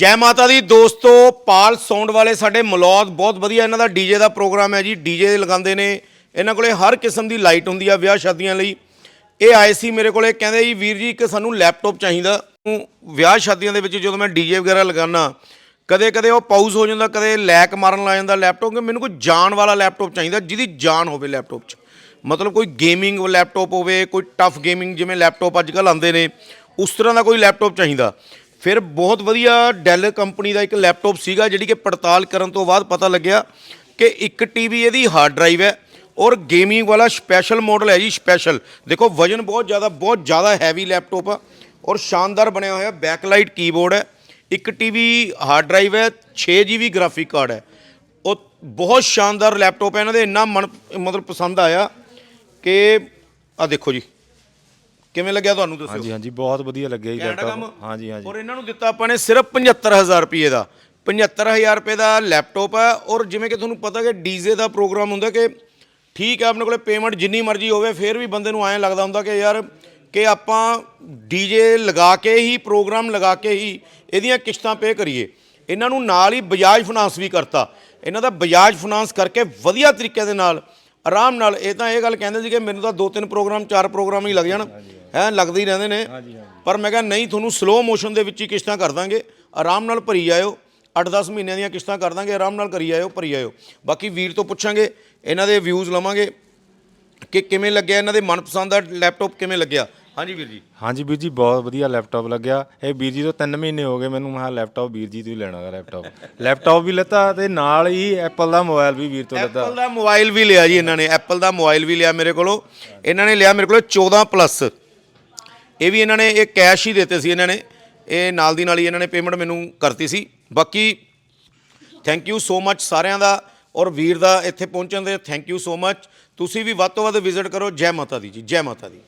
ਜੈ ਮਾਤਾ ਦੀ ਦੋਸਤੋ, ਪਾਲ ਸਾਊਂਡ ਵਾਲੇ ਸਾਡੇ ਮਲੌਦ, ਬਹੁਤ ਵਧੀਆ ਇਹਨਾਂ ਦਾ ਡੀਜੇ ਦਾ ਪ੍ਰੋਗਰਾਮ ਹੈ ਜੀ। ਡੀਜੇ ਲਗਾਉਂਦੇ ਨੇ। ਇਹਨਾਂ ਕੋਲੇ ਹਰ ਕਿਸਮ ਦੀ ਲਾਈਟ ਹੁੰਦੀ ਆ ਵਿਆਹ ਸ਼ਾਦੀਆਂ ਲਈ। ਇਹ ਆਏ ਸੀ ਮੇਰੇ ਕੋਲੇ, ਕਹਿੰਦੇ ਜੀ, ਵੀਰ ਜੀ, ਇੱਕ ਸਾਨੂੰ ਲੈਪਟਾਪ ਚਾਹੀਦਾ। ਵਿਆਹ ਸ਼ਾਦੀਆਂ ਦੇ ਵਿੱਚ ਜਦੋਂ ਮੈਂ ਡੀਜੇ ਵਗੈਰਾ ਲਗਾਉਣਾ ਕਦੇ ਕਦੇ ਉਹ ਪਾਊਜ਼ ਹੋ ਜਾਂਦਾ, ਕਦੇ ਲੈਕ ਮਾਰਨ ਲੱਗ ਜਾਂਦਾ ਲੈਪਟਾਪ ਕਿ ਮੈਨੂੰ ਕੋਈ ਜਾਨ ਵਾਲਾ ਲੈਪਟਾਪ ਚਾਹੀਦਾ, ਜਿਹਦੀ ਜਾਨ ਹੋਵੇ ਲੈਪਟਾਪ 'ਚ। ਮਤਲਬ ਕੋਈ ਗੇਮਿੰਗ ਲੈਪਟਾਪ ਹੋਵੇ, ਕੋਈ ਟਫ ਗੇਮਿੰਗ ਜਿਵੇਂ ਲੈਪਟਾਪ ਅੱਜ ਕੱਲ੍ਹ ਆਉਂਦੇ ਨੇ, ਉਸ ਤਰ੍ਹਾਂ ਦਾ ਕੋਈ ਲੈਪਟਾਪ ਚਾਹੀਦਾ। ਫਿਰ ਬਹੁਤ ਵਧੀਆ ਡੈਲ ਕੰਪਨੀ ਦਾ ਇੱਕ ਲੈਪਟਾਪ ਸੀਗਾ, ਜਿਹੜੀ ਕਿ ਪੜਤਾਲ ਕਰਨ ਤੋਂ ਬਾਅਦ ਪਤਾ ਲੱਗਿਆ ਕਿ ਇੱਕ ਟੀਬੀ ਇਹਦੀ ਹਾਰਡ ਡਰਾਈਵ ਹੈ ਔਰ ਗੇਮਿੰਗ ਵਾਲਾ ਸਪੈਸ਼ਲ ਮਾਡਲ ਹੈ ਜੀ ਸਪੈਸ਼ਲ ਦੇਖੋ, ਵਜਨ ਬਹੁਤ ਜ਼ਿਆਦਾ ਬਹੁਤ ਜ਼ਿਆਦਾ ਹੈਵੀ ਲੈਪਟਾਪ ਆ ਔਰ ਸ਼ਾਨਦਾਰ ਬਣਿਆ ਹੋਇਆ ਬੈਕਲਾਈਟ ਕੀਬੋਰਡ ਹੈ। ਇੱਕ ਟੀਬੀ ਹਾਰਡ ਡਰਾਈਵ ਹੈ 6 ਜੀਬੀ ਗ੍ਰਾਫਿਕ ਕਾਰਡ ਹੈ। ਉਹ ਬਹੁਤ ਸ਼ਾਨਦਾਰ ਲੈਪਟਾਪ ਹੈ। ਇਹਨਾਂ ਦੇ ਇੰਨਾ ਮਨ, ਮਤਲਬ ਪਸੰਦ ਆਇਆ ਕਿ ਆ ਦੇਖੋ ਜੀ। ਕਿਵੇਂ ਲੱਗਿਆ ਤੁਹਾਨੂੰ ਦੱਸੋ ਹਾਂਜੀ ਹਾਂਜੀ ਬਹੁਤ ਵਧੀਆ ਲੱਗਿਆ ਜੀ ਘੈਂਟ ਕੰਮ? ਹਾਂਜੀ ਹਾਂਜੀ। ਔਰ ਇਹਨਾਂ ਨੂੰ ਦਿੱਤਾ ਆਪਾਂ ਨੇ ਸਿਰਫ 75000 ਰੁਪਏ ਦਾ। 75000 ਰੁਪਏ ਦਾ ਲੈਪਟਾਪ ਹੈ ਔਰ ਜਿਵੇਂ ਕਿ ਤੁਹਾਨੂੰ ਪਤਾ ਕਿ ਡੀਜ਼ੇ ਦਾ ਪ੍ਰੋਗਰਾਮ ਹੁੰਦਾ ਕਿ ਠੀਕ ਹੈ ਆਪਣੇ ਕੋਲੇ ਪੇਮੈਂਟ ਜਿੰਨੀ ਮਰਜ਼ੀ ਹੋਵੇ ਫਿਰ ਵੀ ਬੰਦੇ ਨੂੰ ਐਂ ਲੱਗਦਾ ਹੁੰਦਾ ਕਿ ਯਾਰ ਕਿ ਆਪਾਂ ਡੀਜੇ ਲਗਾ ਕੇ ਹੀ ਪ੍ਰੋਗਰਾਮ ਲਗਾ ਕੇ ਹੀ ਇਹਦੀਆਂ ਕਿਸ਼ਤਾਂ ਪੇ ਕਰੀਏ। ਇਹਨਾਂ ਨੂੰ ਨਾਲ ਹੀ ਬਜਾਜ ਫਾਈਨਾਂਸ ਵੀ ਕਰਤਾ। ਇਹਨਾਂ ਦਾ ਬਜਾਜ ਫਾਈਨਾਂਸ ਕਰਕੇ ਵਧੀਆ ਤਰੀਕੇ ਦੇ ਨਾਲ ਆਰਾਮ ਨਾਲ ਇਹ ਤਾਂ ਇਹ ਗੱਲ ਕਹਿੰਦੇ ਸੀ ਕਿ ਮੈਨੂੰ ਤਾਂ ਦੋ ਤਿੰਨ ਪ੍ਰੋਗਰਾਮ ਚਾਰ ਪ੍ਰੋਗਰਾਮ ਹੀ ਲੱਗ ਜਾਣ। ਹੈ ਲੱਗਦੇ ਹੀ ਰਹਿੰਦੇ ਨੇ। ਪਰ ਮੈਂ ਕਿਹਾ ਨਹੀਂ ਤੁਹਾਨੂੰ ਸਲੋ ਮੋਸ਼ਨ ਦੇ ਵਿੱਚ ਹੀ ਕਿਸ਼ਤਾਂ ਕਰ ਦਾਂਗੇ। ਆਰਾਮ ਨਾਲ ਭਰੀ ਜਾਇਓ। 8-10 ਮਹੀਨਿਆਂ ਦੀਆਂ ਕਿਸ਼ਤਾਂ ਕਰ ਦਾਂਗੇ। ਆਰਾਮ ਨਾਲ ਕਰੀ ਜਾਇਓ ਭਰੀ ਜਾਇਓ। ਬਾਕੀ ਵੀਰ ਤੋਂ ਪੁੱਛਾਂਗੇ ਇਹਨਾਂ ਦੇ ਵਿਊਜ਼ ਲਵਾਂਗੇ ਕਿ ਕਿਵੇਂ ਲੱਗਿਆ ਇਹਨਾਂ ਦੇ ਮਨਪਸੰਦ ਦਾ ਲੈਪਟਾਪ ਕਿਵੇਂ ਲੱਗਿਆ। ਹਾਂਜੀ ਵੀਰ ਜੀ। ਹਾਂਜੀ ਵੀਰ ਜੀ ਬਹੁਤ ਵਧੀਆ ਲੈਪਟਾਪ ਲੱਗਿਆ। ਇਹ ਵੀਰ ਜੀ ਤੋਂ 3 ਮਹੀਨੇ ਹੋ ਗਏ ਮੈਨੂੰ ਮੈਂ ਲੈਪਟਾਪ ਵੀਰ ਜੀ ਤੋਂ ਹੀ ਲੈਣਾ ਗਾ ਲੈਪਟਾਪ ਲੈਪਟਾਪ ਵੀ ਲੱਤਾ ਤੇ ਨਾਲ ਹੀ ਐਪਲ ਦਾ ਮੋਬਾਈਲ ਵੀ ਵੀਰ ਤੋਂ ਲੱਤਾ। ਐਪਲ ਦਾ ਮੋਬਾਈਲ ਵੀ ਲਿਆ ਜੀ ਇਹਨਾਂ ਨੇ। ਐਪਲ ਦਾ ਮੋਬਾਈਲ ਵੀ ਲਿਆ ਮੇਰੇ ਕੋਲੋਂ। ਇਹਨਾਂ ਨੇ ਲਿਆ ਮੇਰੇ ਕੋਲੋਂ 14 ਪਲੱਸ ਇਹ ਵੀ ਇਹਨਾਂ ਨੇ ਇਹ ਕੈਸ਼ ਹੀ ਦਿੱਤੇ ਸੀ ਇਹਨਾਂ ਨੇ। ਇਹ ਨਾਲ ਦੀ ਨਾਲ ਹੀ ਇਹਨਾਂ ਨੇ ਪੇਮੈਂਟ ਮੈਨੂੰ ਕਰਤੀ ਸੀ। ਬਾਕੀ ਥੈਂਕ ਯੂ ਸੋ ਮੱਚ ਸਾਰਿਆਂ ਦਾ ਔਰ ਵੀਰ ਦਾ ਇੱਥੇ ਪਹੁੰਚਣ ਦੇ ਥੈਂਕ ਯੂ ਸੋ ਮੱਚ ਤੁਸੀਂ ਵੀ ਵੱਧ ਤੋਂ ਵੱਧ ਵਿਜ਼ਿਟ ਕਰੋ। ਜੈ ਮਾਤਾ ਦੀ ਜੀ ਜੈ ਮਾਤਾ ਦੀ।